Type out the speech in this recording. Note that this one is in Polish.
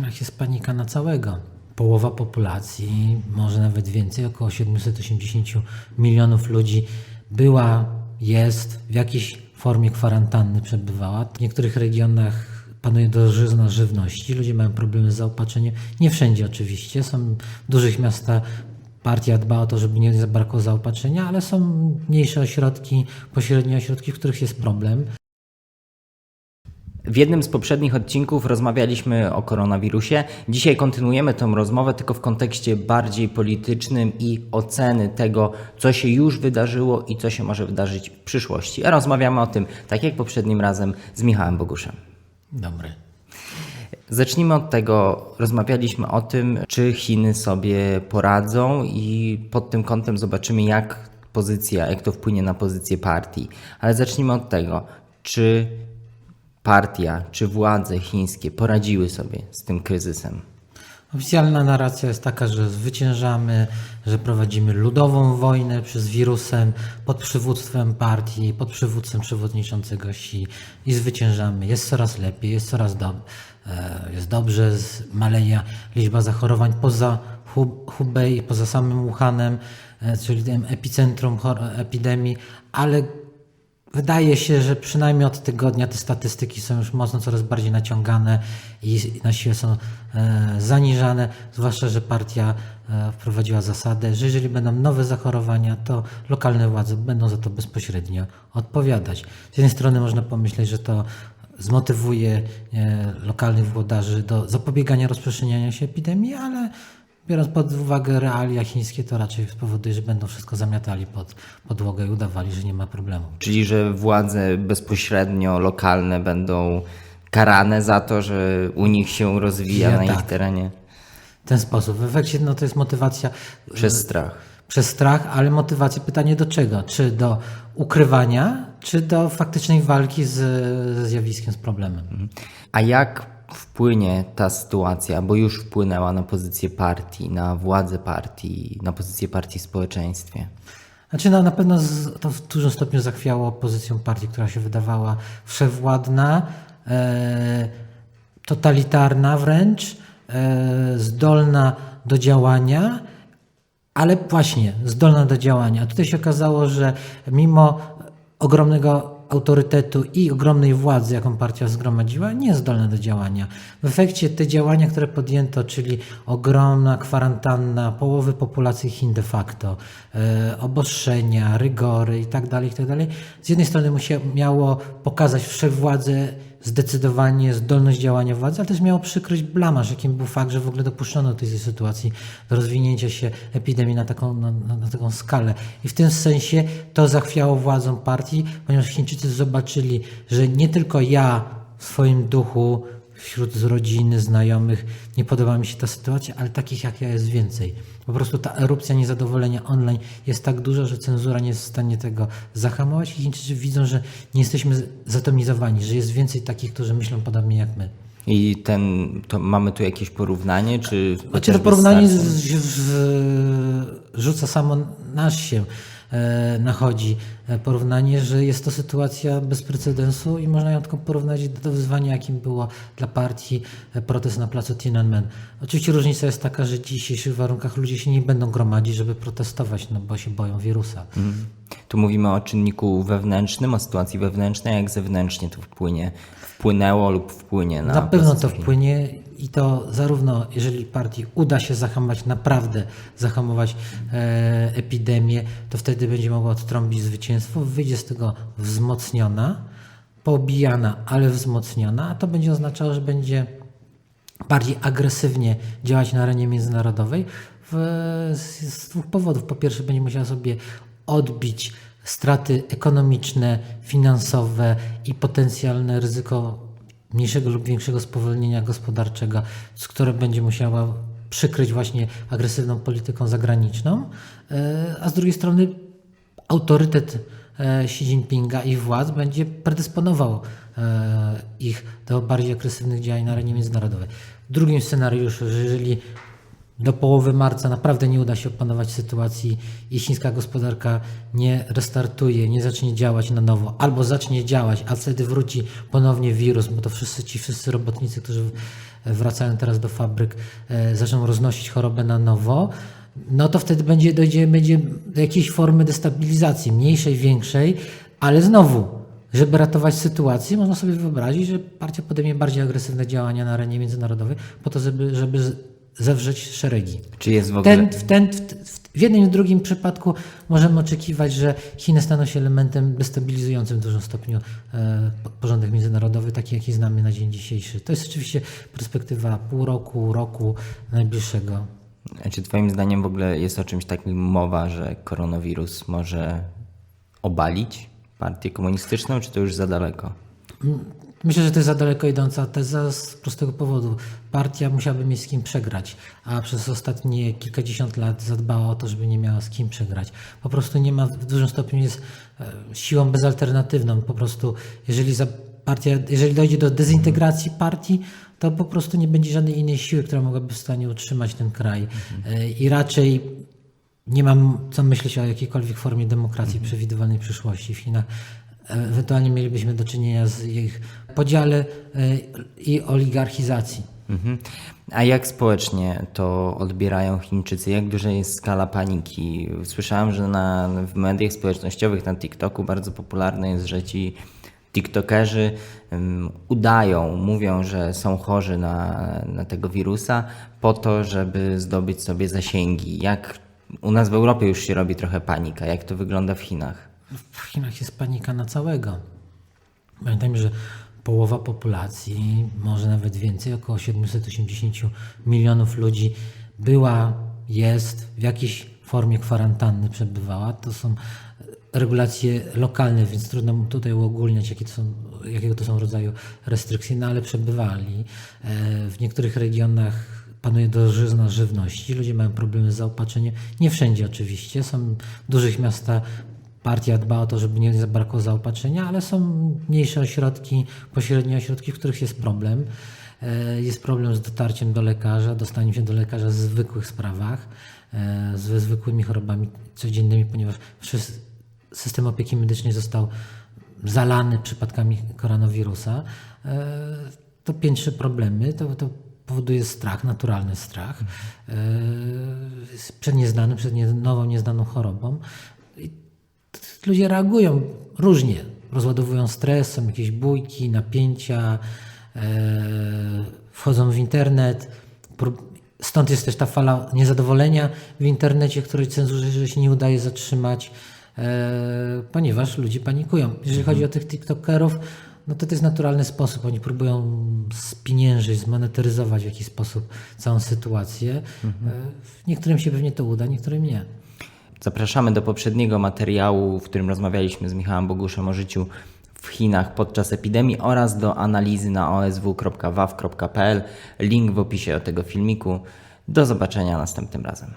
Chinach jest panika na całego. Połowa populacji, może nawet więcej, około 780 milionów ludzi była, jest w jakiejś formie kwarantanny przebywała. W niektórych regionach panuje drożyzna żywności, ludzie mają problemy z zaopatrzeniem. Nie wszędzie oczywiście, są w dużych miastach Partia dba o to, żeby nie zabrakło zaopatrzenia, ale są mniejsze ośrodki, pośrednie ośrodki, w których jest problem. W jednym z poprzednich odcinków rozmawialiśmy o koronawirusie. Dzisiaj kontynuujemy tę rozmowę, tylko w kontekście bardziej politycznym i oceny tego, co się już wydarzyło i co się może wydarzyć w przyszłości. A rozmawiamy o tym, tak jak poprzednim razem, z Michałem Boguszem. Dobry. Zacznijmy od tego. Rozmawialiśmy o tym, czy Chiny sobie poradzą, i pod tym kątem zobaczymy, jak pozycja, jak to wpłynie na pozycję partii. Ale zacznijmy od tego, czy partia, czy władze chińskie poradziły sobie z tym kryzysem. Oficjalna narracja jest taka, że zwyciężamy, że prowadzimy ludową wojnę przez wirusem pod przywództwem partii, pod przywództwem przewodniczącego Xi i zwyciężamy. Jest coraz lepiej, jest coraz e, jest dobrze, maleje liczba zachorowań poza Hu- Hubei, poza samym Wuhanem, e, czyli tym epicentrum epidemii, ale Wydaje się, że przynajmniej od tygodnia te statystyki są już mocno coraz bardziej naciągane i na siłę są e, zaniżane, zwłaszcza, że partia e, wprowadziła zasadę, że jeżeli będą nowe zachorowania, to lokalne władze będą za to bezpośrednio odpowiadać. Z jednej strony można pomyśleć, że to zmotywuje e, lokalnych włodarzy do zapobiegania rozprzestrzeniania się epidemii, ale biorąc pod uwagę realia chińskie, to raczej spowoduje, że będą wszystko zamiatali pod podłogę i udawali, że nie ma problemu. Czyli, że władze bezpośrednio lokalne będą karane za to, że u nich się rozwija Ja na ich tak. terenie W ten sposób. W efekcie no, to jest motywacja przez strach. przez strach, ale motywacja pytanie do czego? Czy do ukrywania, czy do faktycznej walki z, ze zjawiskiem, z problemem? A jak wpłynie ta sytuacja, bo już wpłynęła na pozycję partii, na władzę partii, na pozycję partii w społeczeństwie? Znaczy no, na pewno z, to w dużym stopniu zachwiało pozycją partii, która się wydawała wszechwładna, e, totalitarna wręcz, e, zdolna do działania, ale właśnie zdolna do działania. Tutaj się okazało, że mimo ogromnego autorytetu i ogromnej władzy, jaką partia zgromadziła, nie jest zdolna do działania. W efekcie te działania, które podjęto, czyli ogromna kwarantanna połowy populacji Chin de facto, e, obostrzenia, rygory itd., itd., z jednej strony musia, miało pokazać wszechwładzę zdecydowanie zdolność działania władzy, ale też miało przykryć blamaż, jakim był fakt, że w ogóle dopuszczono do tej sytuacji, do rozwinięcia się epidemii na taką, na, na, taką skalę. I w tym sensie to zachwiało władzom partii, ponieważ Chińczycy zobaczyli, że nie tylko ja w swoim duchu, wśród z rodziny, znajomych, nie podoba mi się ta sytuacja, ale takich jak ja jest więcej. Po prostu ta erupcja niezadowolenia online jest tak duża, że cenzura nie jest w stanie tego zahamować i Chińczycy widzą, że nie jesteśmy zatomizowani, że jest więcej takich, którzy myślą podobnie jak my. I ten, to mamy tu jakieś porównanie, czy... Znaczy to z porównanie SARS-em? z, z, rzuca samo nas się nachodzi. E, Porównanie, że jest to sytuacja bez precedensu i można ją tylko porównać do wyzwania, jakim było dla partii e, protest na placu Tiananmen. Oczywiście różnica jest taka, że w dzisiejszych warunkach ludzie się nie będą gromadzić, żeby protestować, no bo się boją wirusa. Tu mówimy o czynniku wewnętrznym, o sytuacji wewnętrznej, jak zewnętrznie to wpłynie, wpłynęło lub wpłynie na Na pewno to wpłynie i to zarówno jeżeli partii uda się zahamować, naprawdę zahamować e, epidemię, to wtedy będzie mogła odtrąbić zwycięstwo, wyjdzie z tego wzmocniona, pobijana, ale wzmocniona, a to będzie oznaczało, że będzie bardziej agresywnie działać na arenie międzynarodowej w, z, z dwóch powodów. Po pierwsze, będzie musiała sobie odbić straty ekonomiczne, finansowe i potencjalne ryzyko mniejszego lub większego spowolnienia gospodarczego, z które będzie musiała przykryć właśnie agresywną polityką zagraniczną, e, a z drugiej strony autorytet e, Xi Jinpinga i władz będzie predysponował e, ich do bardziej agresywnych działań na arenie międzynarodowej. W drugim scenariuszu, że jeżeli do połowy marca naprawdę nie uda się opanować sytuacji i chińska gospodarka nie restartuje, nie zacznie działać na nowo, albo zacznie działać, a wtedy wróci ponownie wirus, bo to wszyscy ci wszyscy robotnicy, którzy wracają teraz do fabryk, e, zaczną roznosić chorobę na nowo, no to wtedy będzie, dojdzie będzie do jakiejś formy destabilizacji, mniejszej, większej, ale znowu, żeby ratować sytuację, można sobie wyobrazić, że partia podejmie bardziej agresywne działania na arenie międzynarodowej po to, żeby, żeby z- zewrzeć szeregi. Czy jest w ogóle... Ten, w, ten, w, w, jednym i w drugim przypadku możemy oczekiwać, że Chiny staną się elementem destabilizującym w dużym stopniu e, po- porządek międzynarodowy, taki jaki znamy na dzień dzisiejszy. To jest oczywiście perspektywa pół roku, roku najbliższego. Czy Twoim zdaniem w ogóle jest o czymś takim mowa, że koronawirus może obalić partię komunistyczną, czy to już za daleko? Myślę, że to jest za daleko idąca teza z prostego powodu. Partia musiałaby mieć z kim przegrać, a przez ostatnie kilkadziesiąt lat zadbała o to, żeby nie miała z kim przegrać. Po prostu nie ma, w dużym stopniu jest e, siłą bezalternatywną. Po prostu, jeżeli partia, jeżeli dojdzie do dezintegracji partii, to po prostu nie będzie żadnej innej siły, która mogłaby w stanie utrzymać ten kraj. E, I raczej nie mam co myśleć o jakiejkolwiek formie demokracji przewidywalnej przyszłości w Chinach. Ewentualnie mielibyśmy do czynienia z ich podziale e, i oligarchizacji. Mhm. A jak społecznie to odbierają Chińczycy? Jak duża jest skala paniki? Słyszałem, że na, w mediach społecznościowych, na TikToku bardzo popularne jest, że ci TikTokerzy um, udają, mówią, że są chorzy na, na tego wirusa po to, żeby zdobyć sobie zasięgi. Jak u nas w Europie już się robi trochę panika. Jak to wygląda w Chinach? W Chinach jest panika na całego. Pamiętajmy, że połowa populacji, może nawet więcej, około 780 milionów ludzi była, jest w jakiejś formie kwarantanny przebywała. To są regulacje lokalne, więc trudno tutaj uogólniać, jakie to są, jakiego to są rodzaju restrykcje, no ale przebywali. E, W niektórych regionach panuje drożyzna żywności, ludzie mają problemy z zaopatrzeniem. Nie wszędzie oczywiście, są w dużych miastach Partia dba o to, żeby nie zabrakło zaopatrzenia, ale są mniejsze ośrodki, pośrednie ośrodki, w których jest problem. E, Jest problem z dotarciem do lekarza, dostaniem się do lekarza w zwykłych sprawach, ze zwykłymi chorobami codziennymi, ponieważ system opieki medycznej został zalany przypadkami koronawirusa. E, To piętrzy problemy, to, to powoduje strach, naturalny strach e, przed nieznanym, przed nową, nieznaną chorobą ludzie reagują różnie. Rozładowują stres, są jakieś bójki, napięcia, e, wchodzą w internet. Stąd jest też ta fala niezadowolenia w internecie, której cenzurze się nie udaje zatrzymać, e, ponieważ ludzie panikują. Jeżeli chodzi o tych TikTokerów, no to to jest naturalny sposób. Oni próbują spieniężyć, zmonetyzować w jakiś sposób całą sytuację. E, Niektórym się pewnie to uda, niektórym nie. Zapraszamy do poprzedniego materiału, w którym rozmawialiśmy z Michałem Boguszem o życiu w Chinach podczas epidemii oraz do analizy na osw.waw.pl. Link w opisie do tego filmiku. Do zobaczenia następnym razem.